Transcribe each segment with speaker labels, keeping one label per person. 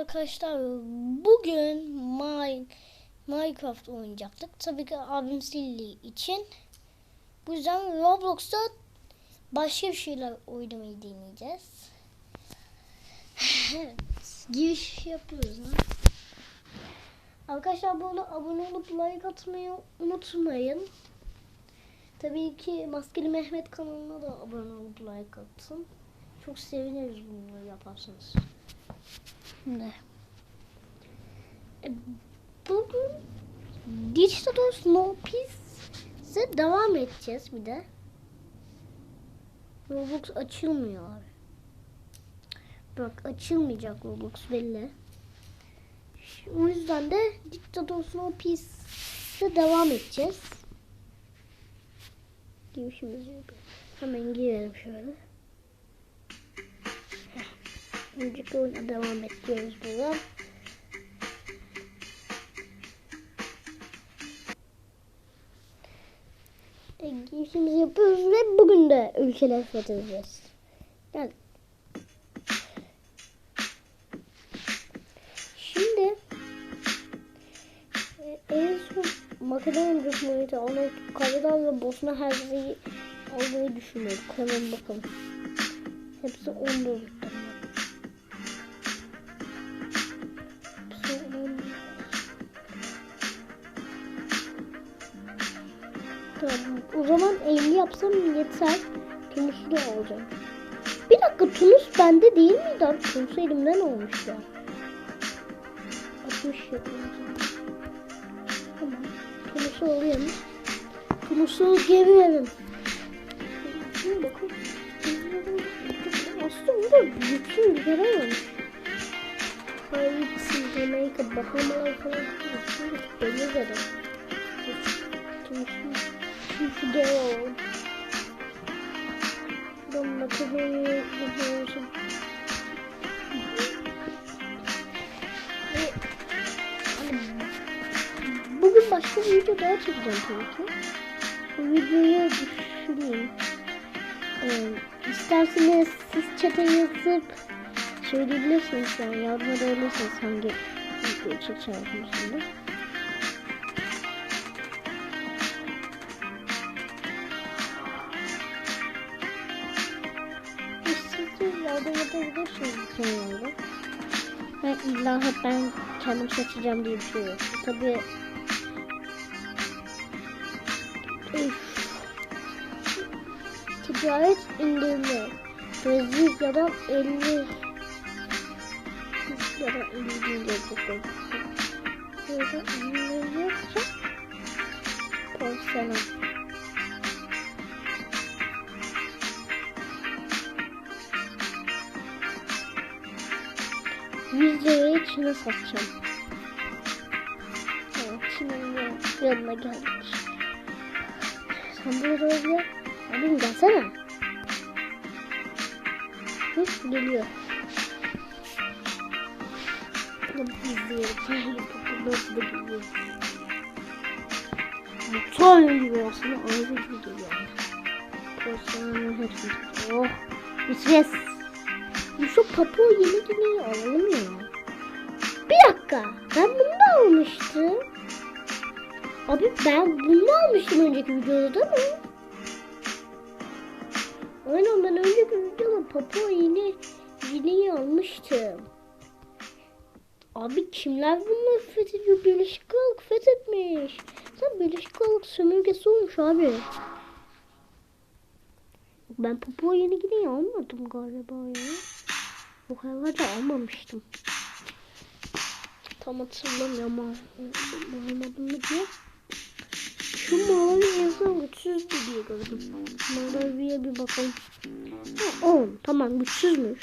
Speaker 1: arkadaşlar. Bugün My, Minecraft oynayacaktık. Tabii ki abim sildiği için. Bu yüzden Roblox'ta başka bir şeyler oynamayı deneyeceğiz. Giriş yapıyoruz. Ha? Arkadaşlar bu arada abone olup like atmayı unutmayın. Tabii ki Maskeli Mehmet kanalına da abone olup like atın. Çok seviniriz bunları yaparsanız. Şimdi. E, Bugün Digital Snow Peace'e devam edeceğiz bir de. Roblox açılmıyor. Bak açılmayacak Roblox belli. O yüzden de Digital Snow Peace'e devam edeceğiz. Girişimizi yapalım. Hemen girelim şöyle. Önceki oyuna devam ediyoruz buradan. E, girişimizi yapıyoruz ve bugün de ülkeler fethedeceğiz. Gel. Şimdi e, en son Makedonya Cumhuriyeti, Anadolu, Karadağ ve Bosna Herzeyi almayı düşünüyorum. Hemen bakalım. Hepsi 14 tane. O zaman 50 yapsam yeter. Tunus'u da alacağım. Bir dakika Tunus bende değil miydi abi? Tunus elimden olmuş ya. 60 yapıyorum. Tamam. Tunus'u alayım. Tunus'u verin. Şimdi bakın. Aslında burada bütün ülkeler olmuş. Haiti, Jamaica, Bahamalar falan. Şimdi belli zaten. Alalım. Buradan Makedonya'ya gidiyorsun. Ve hani bugün başka bir video daha çekeceğim tabii ki. Bu videoyu düşüneyim. Ee, isterseniz siz çete yazıp söyleyebilirsiniz yani yardım edebilirsiniz hangi video çekeceğim konusunda. İlla hep ben kendim seçeceğim diye bir şey yok. Tabii Üf. Ticaret indirimi. Brezilya'dan 50 Brezilya'dan 50 bin gelecek. Burada indirim yoksa porselen. Yüz liraya Çin'e satacağım. Evet, Çin'in yanına geldik. Sen burada oraya. Abim gelsene. Hı, geliyor. İzleyelim. Nasıl da geliyor. Mutfağı gibi aslında ayrı gibi geliyor. Porselenin hepsini. Oh. Bitmez. Şu papo yeni gineyi alalım ya. Bir dakika. Ben bunu da almıştım. Abi ben bunu almıştım önceki videoda değil mi? Aynen ben önceki videoda Papua yeni yeni almıştım. Abi kimler bunları fethediyor? Birleşik Krallık fethetmiş. Sen Birleşik Krallık sömürgesi olmuş abi. Ben Papua yeni Gine'yi almadım galiba ya. Bu hayvanı almamıştım. Tam hatırlamıyorum ama almadım mı diye. Şu mavi yazan güçsüzdü diye gördüm. Maviye bir bakalım. Ha, 10. Tamam güçsüzmüş.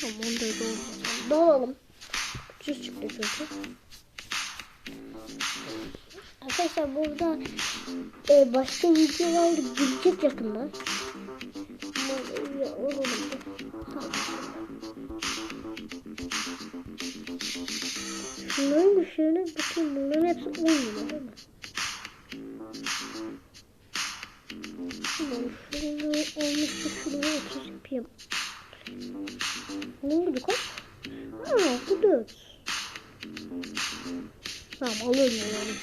Speaker 1: Tamam onu da doğru. Doğalım. Güçsüz çıktı çünkü. Arkadaşlar burada e, başka videolar gelecek yakında. Maviye alalım. Tamam. Şunların güçlerine bakayım. Bunların hepsi 10 lira değil mi? Tamam. Şunu olmuşsa şunu 30 yapayım. Ne oldu kaç? alıyoruz. Tamam alıyorum yani.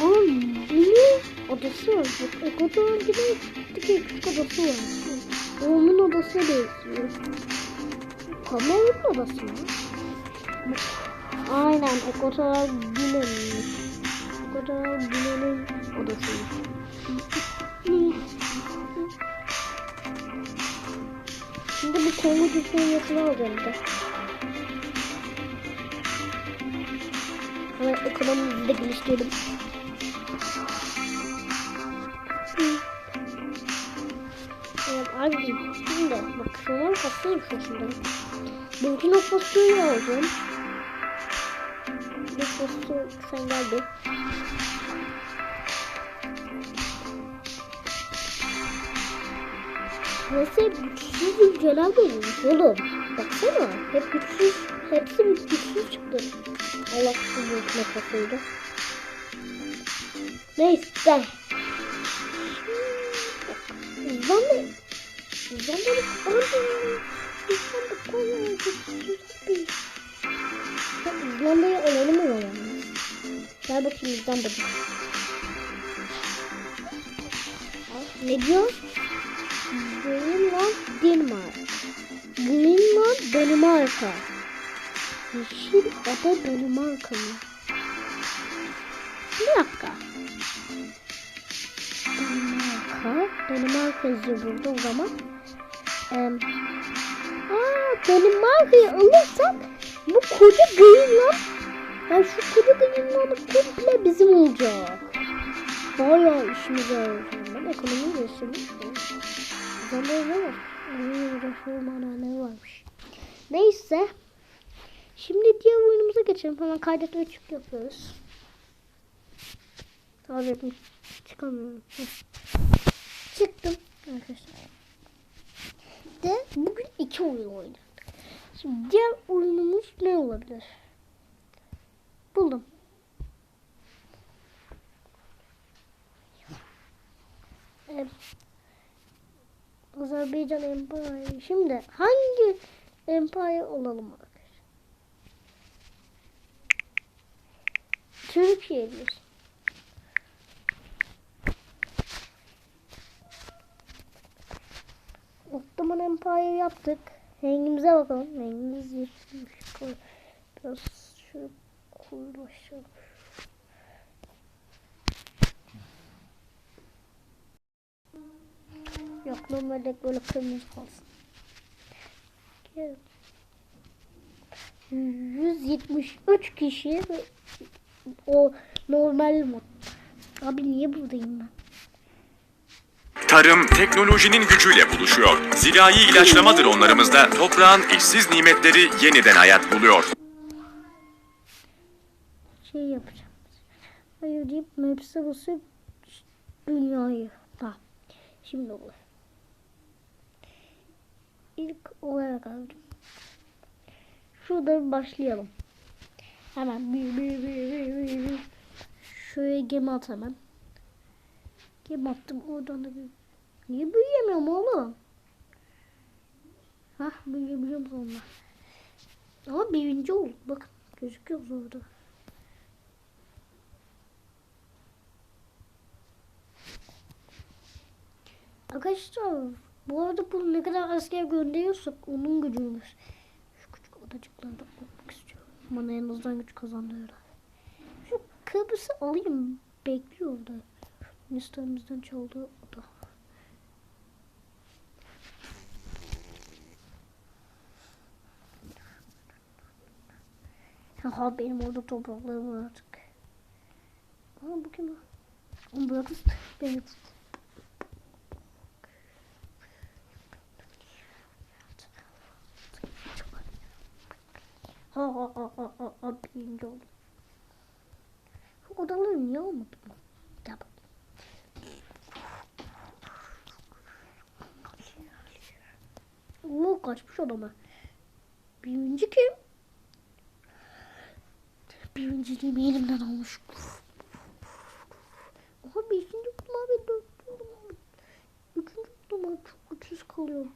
Speaker 1: Bunun odası var. Bak Eko'dan gibi küçük küçük odası var. Onun odasına benziyor. Kamera'nın odası mı? Aynen Eko'dan Gülen'in. Eko'dan Gülen'in odasıymış. Şimdi bu Kongo Cumhuriyeti'ni alacağım da. Hemen ekonomimizi de geliştirelim. Bak şu an hastayım şu şimdi. Burkina Faso'yu alacağım. Burkina Faso sen gel bir. Nasıl hep güçsüz ülkeler bulmuş oğlum. Baksana hep güçsüz, hepsi bir güçsüz çıktı. Allah şu Burkina Faso'ydu. Neyse. İzlanda. İzlanda'nın anı. İzlanda koyuyor. Güçsüz bir. Ya İzlanda'yı alalım mı yalnız? Gel bakayım İzlanda'da. Ne diyor? Greenland, Denmark. Greenland, Danimarka. Yeşil ada Danimarka mı? Bir dakika. Danimarka. Danimarka yazıyor burada o zaman. Ee, aa, Danimarka'yı alırsak bu koca Greenland yani şu koca Greenland komple bizim olacak. Bayağı işimize yarayacak. Ben ekonomi yaşamışım. Bende ne var? Uğraşılmana ne varmış. Neyse. Şimdi diğer oyunumuza geçelim. Hemen kaydet ve çık yapıyoruz. Tabii çıkamıyorum. Çıktım arkadaşlar. De bugün iki oyun oynadık. Şimdi diğer oyunumuz ne olabilir? Buldum. Evet. Azerbaycan Empire. Şimdi hangi Empire olalım arkadaşlar? Türkiye. Ottoman Empire yaptık. Rengimize bakalım. Rengimiz. Koy- Biraz şöyle koyulaşalım. Yok normalde böyle kırmızı kalsın. Gel. 173 kişi o normal mod. Abi niye buradayım ben?
Speaker 2: Tarım teknolojinin gücüyle buluşuyor. Zirai ilaçlama dronlarımızda toprağın eşsiz nimetleri yeniden hayat buluyor.
Speaker 1: Şey yapacağım. Hayır deyip maps'e basıp dünyayı. Tamam. Şimdi olur. İlk oraya geldim. Şurada başlayalım. Hemen bir bir bir bir bir. Şöyle gemi at hemen. Attım oradan da bir. Niye büyüyemiyorum oğlum? Hah büyüyebiliyorum sonunda. Ama birinci olduk. Bakın gözüküyor orada. Arkadaşlar bu arada bu ne kadar asker gönderiyorsak onun gücümüz. Şu küçük odacıklarda olmak istiyorum. Bana en azından güç kazandırıyorlar. Şu Kıbrıs'ı alayım. Bekliyor orada. Yunanistan'ımızdan çaldığı oda. Ha benim orada topraklarım var artık. Aa bu kim o? Oğlum bırakın beni tut. Ha ha ha ha ha birinci oldum. Şu odaları niye almadım? Bu kaçmış odama. Birinci kim? Birinci Birinciliğim elimden olmuş. Oha bir ikinci kutum abi dörtüncü kutum. Üçüncü kutum abi çok güçsüz kalıyorum.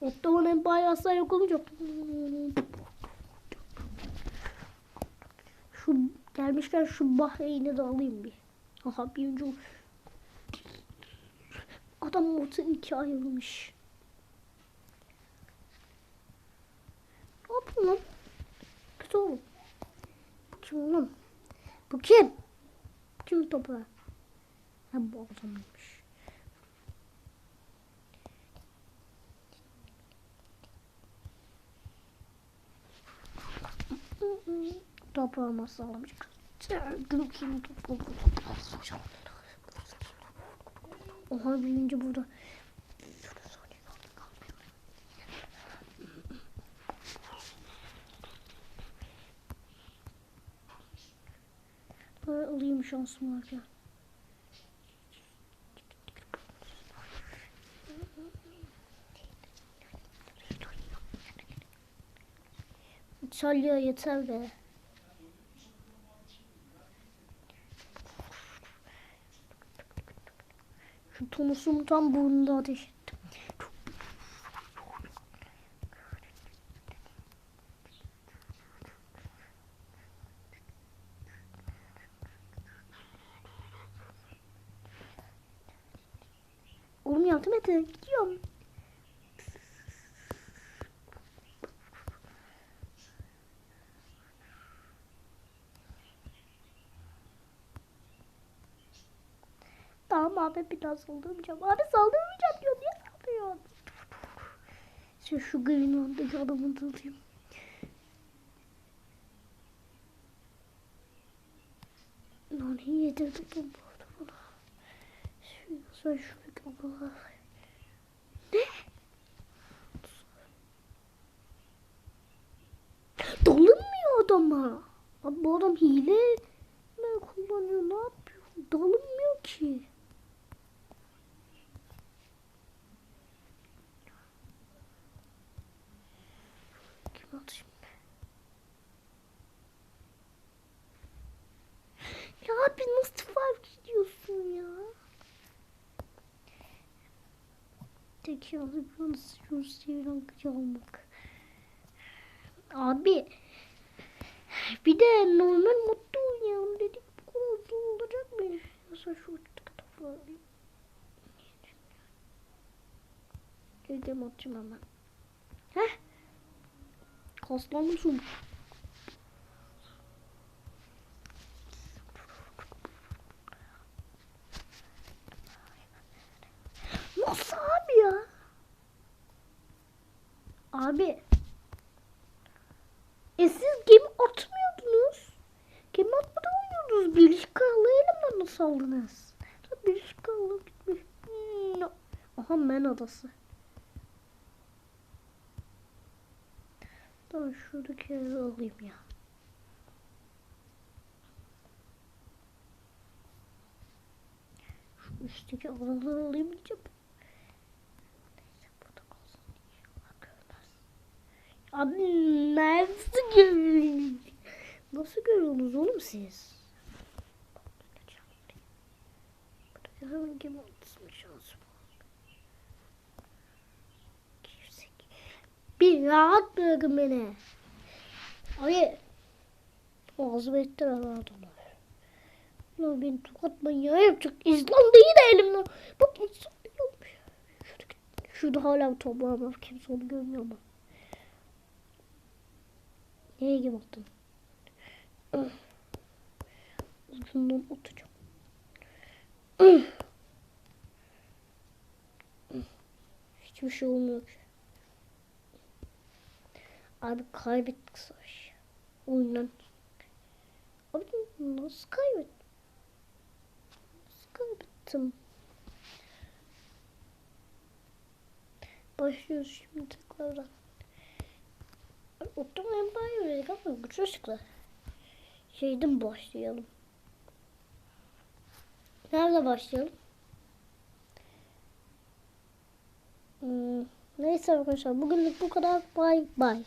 Speaker 1: Ottoman Empire asla yok olmayacak. Şu gelmişken şu Bahreyn'i de alayım bir. Aha birinci ol- Adam motu ikiye ayrılmış. Ne yapayım lan? Kötü oğlum. Bu kim oğlum? Bu kim? Bu kim toprağı? Ha bu adammış. Toprağı nasıl alamış? Gülkün toprağı. Oha birinci burada. Böyle alayım şansım varken. İtalya yeter be. Şu tonusumu tam burnunda ateş ettim. Oğlum yardım et. Gidiyorum. Tamam abi bir daha saldırmayacağım. Abi saldırmayacağım diyor. Niye saldırıyorsun? Şu, şu Greenland'daki adamı da alayım. Lan iyi yedirdik bu arada bana. Şu, sen şunu kapalı. Ne? Dalınmıyor adama. Abi bu adam hile mi kullanıyor? Ne yapıyor? Dalınmıyor ki. Kim atayım? Ya abi nasıl fark ediyorsun ya? Tek yapacağımız şu sivri almak. Abi bir de normal modda oynayalım dedik. Bu kadar zor olacak mı? Yoksa şu kitapları. Dedim atacağım hemen. Heh. Kaslanmışım. Nasıl ya? Abi. E siz gemi atmıyordunuz. Gemi atmadan oynuyordunuz. Birleşik Krallığı elimden nasıl aldınız? Birleşik Krallığı gitmiş. Hmm, no. Aha Men Adası. Tamam şuradaki yeri alayım ya. Şu üstteki adaları alayım diyeceğim. Neyse burada kalsın. İnşallah görmez. Abi nasıl görüyorsunuz? Nasıl görüyorsunuz oğlum siz? Burada hemen gemi atısın şansı Girsek. Bir rahat bırakın beni. Abi. Ağzımı ettiler adamlar. Lan beni tokat manyağı yapacak. İzlanda'yı da elimden. Bak. Şurada, şurada hala bir toprağım var. Kimse onu görmüyor ama. Neye gibi? Üf. Ucundan atacağım. Hiçbir şey olmuyor. Abi kaybettik savaş. Oyundan. Abi nasıl kaybettim? Nasıl kaybettim? Başlıyoruz şimdi tekrardan. Ottoman Empire ama güçlü çıktı. Şeyden başlayalım. Nerede başlayalım? Hmm, neyse arkadaşlar bugünlük bu kadar. Bye bye.